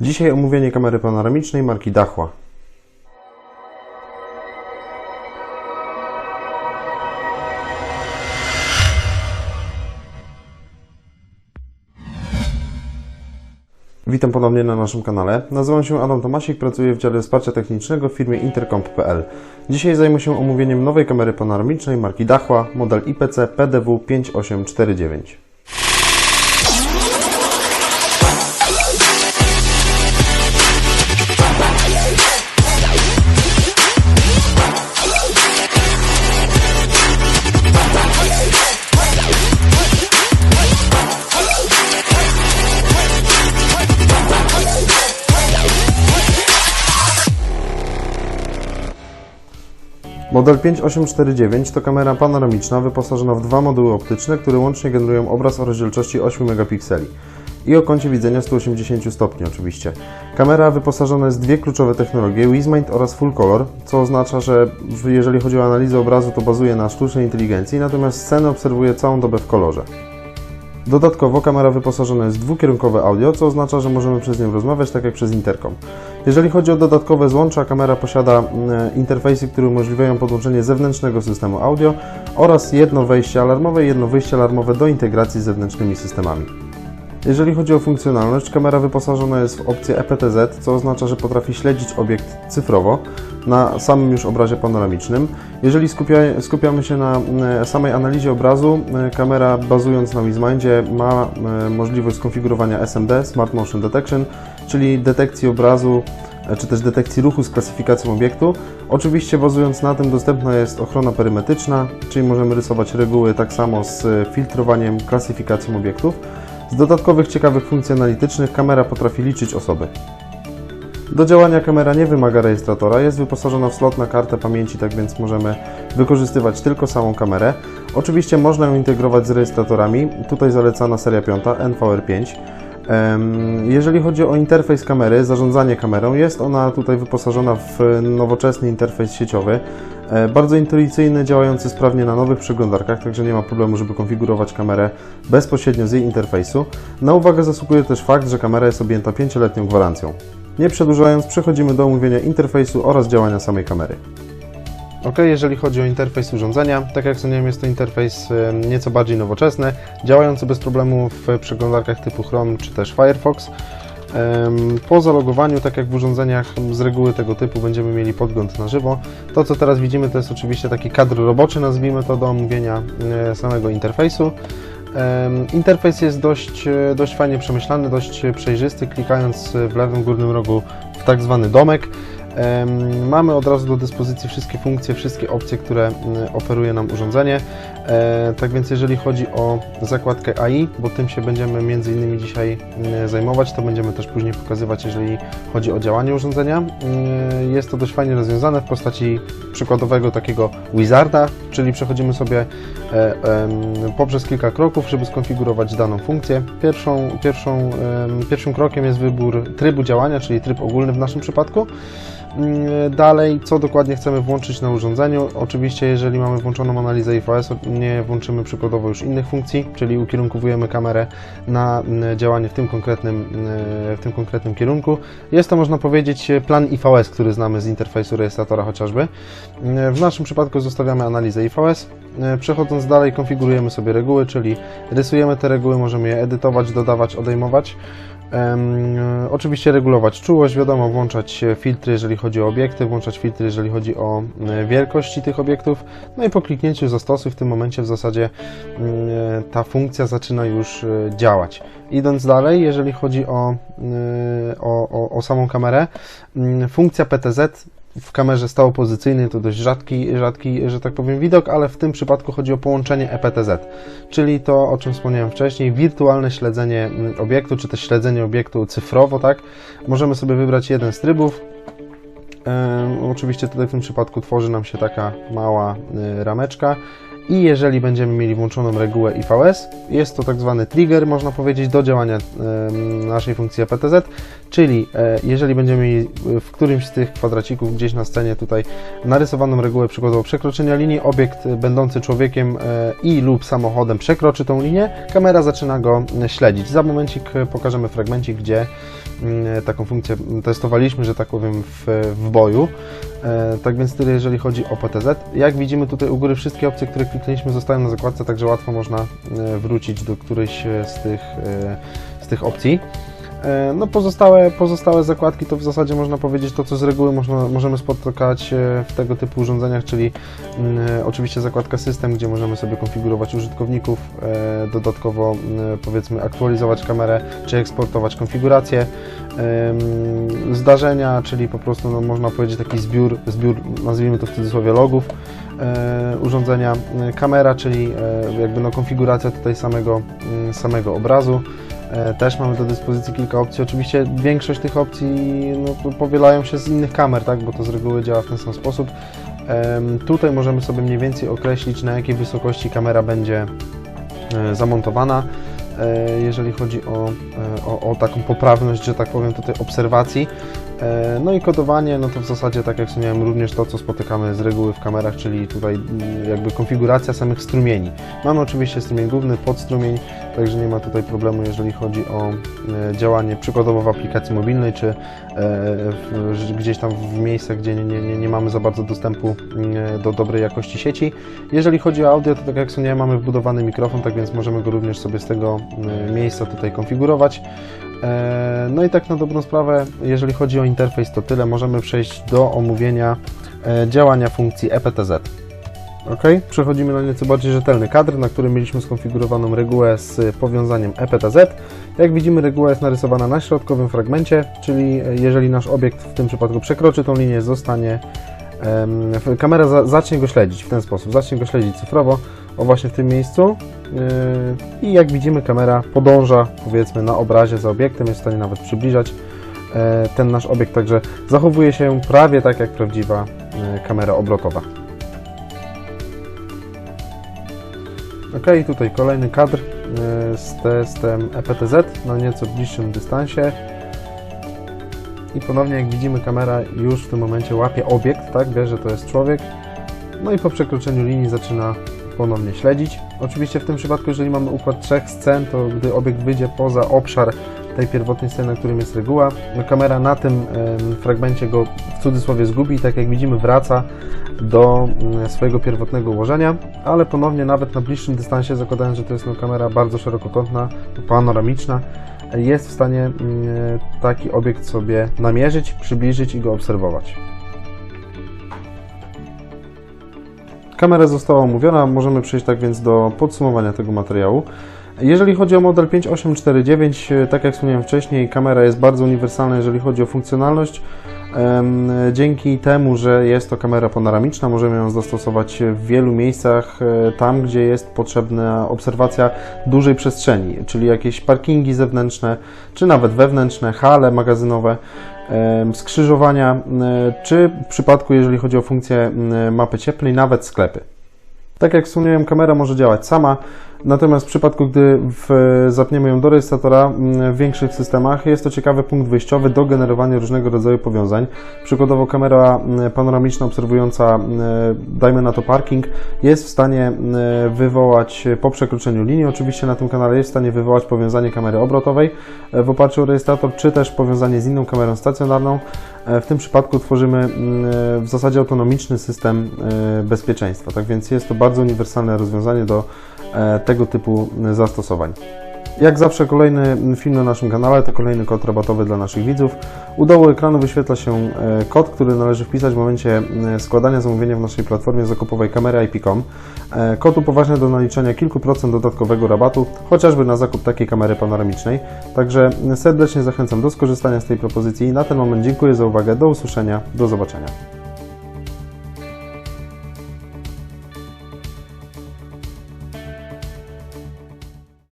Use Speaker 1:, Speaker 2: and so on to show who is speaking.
Speaker 1: Dzisiaj omówienie kamery panoramicznej marki Dahua. Witam ponownie na naszym kanale. Nazywam się Adam Tomasik, pracuję w dziale wsparcia technicznego w firmie intercomp.pl. Dzisiaj zajmę się omówieniem nowej kamery panoramicznej marki Dahua, model IPC PDW 5849. Model 5849 to kamera panoramiczna wyposażona w dwa moduły optyczne, które łącznie generują obraz o rozdzielczości 8 megapikseli i o kącie widzenia 180 stopni oczywiście. Kamera wyposażona jest w dwie kluczowe technologie Wismind oraz Full Color, co oznacza, że jeżeli chodzi o analizę obrazu to bazuje na sztucznej inteligencji, natomiast scenę obserwuje całą dobę w kolorze. Dodatkowo kamera wyposażona jest w dwukierunkowe audio, co oznacza, że możemy przez nią rozmawiać tak jak przez interkom. Jeżeli chodzi o dodatkowe złącza, kamera posiada mm, interfejsy, które umożliwiają podłączenie zewnętrznego systemu audio oraz jedno wejście alarmowe i jedno wyjście alarmowe do integracji z zewnętrznymi systemami. Jeżeli chodzi o funkcjonalność, kamera wyposażona jest w opcję EPTZ, co oznacza, że potrafi śledzić obiekt cyfrowo na samym już obrazie panoramicznym. Jeżeli skupia, skupiamy się na mm, samej analizie obrazu, y, kamera bazując na Wismindzie ma y, możliwość skonfigurowania SMD, Smart Motion Detection, czyli detekcji obrazu e, czy też detekcji ruchu z klasyfikacją obiektu. Oczywiście bazując na tym dostępna jest ochrona perymetryczna, czyli możemy rysować reguły tak samo z e, filtrowaniem, klasyfikacją obiektów. Z dodatkowych ciekawych funkcji analitycznych kamera potrafi liczyć osoby. Do działania kamera nie wymaga rejestratora, jest wyposażona w slot na kartę pamięci, tak więc możemy wykorzystywać tylko samą kamerę. Oczywiście można ją integrować z rejestratorami, tutaj zalecana seria 5 NVR5. Em, Jeżeli chodzi o interfejs kamery, zarządzanie kamerą, jest ona tutaj wyposażona w nowoczesny interfejs sieciowy, bardzo intuicyjny, działający sprawnie na nowych przeglądarkach, także nie ma problemu, żeby konfigurować kamerę bezpośrednio z jej interfejsu. Na uwagę zasługuje też fakt, że kamera jest objęta 5-letnią gwarancją. Nie przedłużając, przechodzimy do omówienia interfejsu oraz działania samej kamery. Ok, jeżeli chodzi o interfejs urządzenia, tak jak wspomniałem, jest to interfejs e, nieco bardziej nowoczesny, działający bez problemu w przeglądarkach typu Chrome czy też Firefox. Po zalogowaniu, tak jak w urządzeniach z reguły tego typu, będziemy mieli podgląd na żywo. To, co teraz widzimy, to jest oczywiście taki kadr roboczy, nazwijmy to, do omówienia e, samego interfejsu. Interfejs jest dość, e, dość fajnie przemyślany, dość przejrzysty. Klikając w lewym górnym rogu w tak zwany domek, mamy od razu do dyspozycji wszystkie funkcje, wszystkie opcje, które m, oferuje nam urządzenie. E, Tak więc jeżeli chodzi o zakładkę AI, bo tym się będziemy między innymi dzisiaj m, zajmować, to będziemy też później pokazywać, jeżeli chodzi o działanie urządzenia. E, Jest to dość fajnie rozwiązane w postaci przykładowego takiego wizarda, czyli przechodzimy sobie poprzez kilka kroków, żeby skonfigurować daną funkcję. Pierwszą, pierwszą, pierwszym krokiem jest wybór trybu działania, czyli tryb ogólny w naszym przypadku. Mm, Dalej, co dokładnie chcemy włączyć na urządzeniu. Oczywiście, jeżeli mamy włączoną analizę IFS, nie włączymy przykładowo już innych funkcji, czyli ukierunkowujemy kamerę na mm, działanie w tym konkretnym, mm, w tym konkretnym kierunku. Jest to, można powiedzieć, plan IVS, który znamy z interfejsu rejestratora chociażby. W naszym przypadku zostawiamy analizę IVS. E, Przechodząc dalej, konfigurujemy sobie reguły, czyli rysujemy te reguły, możemy je edytować, dodawać, odejmować. E, oczywiście regulować czułość, wiadomo, włączać e, filtry, jeżeli chodzi o obiekty, włączać filtry, jeżeli chodzi o e, wielkości tych obiektów. No i po kliknięciu zastosuj w tym momencie w zasadzie e, ta funkcja zaczyna już działać. Idąc dalej, jeżeli chodzi o, o, o, o samą kamerę, mm, funkcja PTZ w kamerze stałopozycyjnej to dość rzadki, rzadki, że tak powiem, widok, ale w tym przypadku chodzi o połączenie EPTZ, czyli to, o czym wspomniałem wcześniej, wirtualne śledzenie obiektu, czy też śledzenie obiektu cyfrowo, tak? Możemy sobie wybrać jeden z trybów. Oczywiście tutaj w tym przypadku tworzy nam się taka mała y, rameczka i jeżeli będziemy mieli włączoną regułę IVS, jest to tak zwany trigger, można powiedzieć, do działania naszej funkcji EPTZ, czyli e, jeżeli będziemy mieli w którymś z tych kwadracików gdzieś na scenie tutaj narysowaną regułę przykładowo przekroczenia linii, obiekt e, będący człowiekiem e, i lub samochodem przekroczy tą linię, kamera zaczyna go e, śledzić. Za momencik e, pokażemy fragmencik, gdzie mm, taką funkcję testowaliśmy, że tak powiem, w, w boju. E, Tak więc tyle, jeżeli chodzi o PTZ. Jak widzimy tutaj u góry wszystkie opcje, które kliknęliśmy zostają na zakładce, także łatwo można e, wrócić do którejś e, z tych, e, z tych opcji. No pozostałe, pozostałe zakładki to w zasadzie można powiedzieć to, co z reguły można, możemy spotykać e, w tego typu urządzeniach, czyli mm, oczywiście zakładka system, gdzie możemy sobie konfigurować użytkowników, dodatkowo mm, powiedzmy aktualizować kamerę, czy eksportować konfigurację, Em, zdarzenia, czyli po prostu no, można powiedzieć taki zbiór, zbiór, nazwijmy to w cudzysłowie logów urządzenia, E, kamera, czyli e, jakby no, konfiguracja tutaj samego, mm, samego obrazu. E, Też mamy do dyspozycji kilka opcji. Oczywiście większość tych opcji no, powielają się z innych kamer, tak, bo to z reguły działa w ten sam sposób. Tutaj możemy sobie mniej więcej określić, na jakiej wysokości kamera będzie e, zamontowana. E, jeżeli chodzi o, e, o, o taką poprawność, że tak powiem, tutaj obserwacji. E, No i kodowanie, no to w zasadzie, tak jak wspomniałem, również to, co spotykamy z reguły w kamerach, czyli tutaj mm, jakby konfiguracja samych strumieni. Mamy oczywiście strumień główny, podstrumień, także nie ma tutaj problemu, jeżeli chodzi o e, działanie przykładowo w aplikacji mobilnej, czy e, gdzieś tam w miejscach, gdzie nie, nie, nie, mamy za bardzo dostępu mm, do dobrej jakości sieci. Jeżeli chodzi o audio, to tak jak wspomniałem, mamy wbudowany mikrofon, tak więc możemy go również sobie z tego miejsca tutaj konfigurować. No i tak na dobrą sprawę, jeżeli chodzi o interfejs, to tyle. Możemy przejść do omówienia e, działania funkcji EPTZ. Ok, przechodzimy na nieco bardziej rzetelny kadr, na którym mieliśmy skonfigurowaną regułę z powiązaniem EPTZ. Jak widzimy, reguła jest narysowana na środkowym fragmencie, czyli e, jeżeli nasz obiekt w tym przypadku przekroczy tą linię, zostanie kamera za, zacznie go śledzić w ten sposób, zacznie go śledzić cyfrowo, o właśnie w tym miejscu. Yy, I jak widzimy, kamera podąża powiedzmy na obrazie za obiektem, jest w stanie nawet przybliżać e, ten nasz obiekt, także zachowuje się prawie tak jak prawdziwa e, kamera obrotowa. Ok, tutaj kolejny kadr e, z testem EPTZ na nieco bliższym dystansie. I ponownie jak widzimy kamera już w tym momencie łapie obiekt, tak, wie, że to jest człowiek. No i po przekroczeniu linii zaczyna ponownie śledzić. Oczywiście w tym przypadku, jeżeli mamy układ trzech scen, to gdy obiekt wyjdzie poza obszar tej pierwotnej sceny, na którym jest reguła, no kamera na tym fragmencie go w cudzysłowie zgubi i tak jak widzimy wraca do mm, swojego pierwotnego ułożenia, ale ponownie nawet na bliższym dystansie, zakładając, że to jest no, kamera bardzo szerokokątna, panoramiczna, jest w stanie mm, taki obiekt sobie namierzyć, przybliżyć i go obserwować. Kamera została omówiona, możemy przejść tak więc do podsumowania tego materiału. Jeżeli chodzi o model 5849, e, tak jak wspomniałem wcześniej, kamera jest bardzo uniwersalna, jeżeli chodzi o funkcjonalność. Dzięki temu, że jest to kamera panoramiczna, możemy ją zastosować w wielu miejscach, e, tam gdzie jest potrzebna obserwacja dużej przestrzeni, czyli jakieś parkingi zewnętrzne, czy nawet wewnętrzne, hale magazynowe, skrzyżowania, czy w przypadku, jeżeli chodzi o funkcję mapy cieplnej, nawet sklepy. Tak jak wspomniałem, kamera może działać sama, natomiast w przypadku, gdy w, zapniemy ją do rejestratora mm, w większych systemach, jest to ciekawy punkt wyjściowy do generowania różnego rodzaju powiązań. Przykładowo kamera mm, panoramiczna obserwująca, mm, dajmy na to parking, jest w stanie wywołać po przekroczeniu linii, oczywiście na tym kanale jest w stanie wywołać powiązanie kamery obrotowej e, w oparciu o rejestrator, czy też powiązanie z inną kamerą stacjonarną. E, W tym przypadku tworzymy w zasadzie autonomiczny system e, bezpieczeństwa. Tak więc jest to bardzo uniwersalne rozwiązanie do tego typu zastosowań. Jak zawsze kolejny film na naszym kanale to kolejny kod rabatowy dla naszych widzów. U dołu ekranu wyświetla się e, kod, który należy wpisać w momencie e, składania zamówienia w naszej platformie zakupowej kamery IP.com. E, Kod upoważnia do naliczenia kilku procent dodatkowego rabatu, chociażby na zakup takiej kamery panoramicznej. Także serdecznie zachęcam do skorzystania z tej propozycji. Na ten moment dziękuję za uwagę. Do usłyszenia. Do zobaczenia.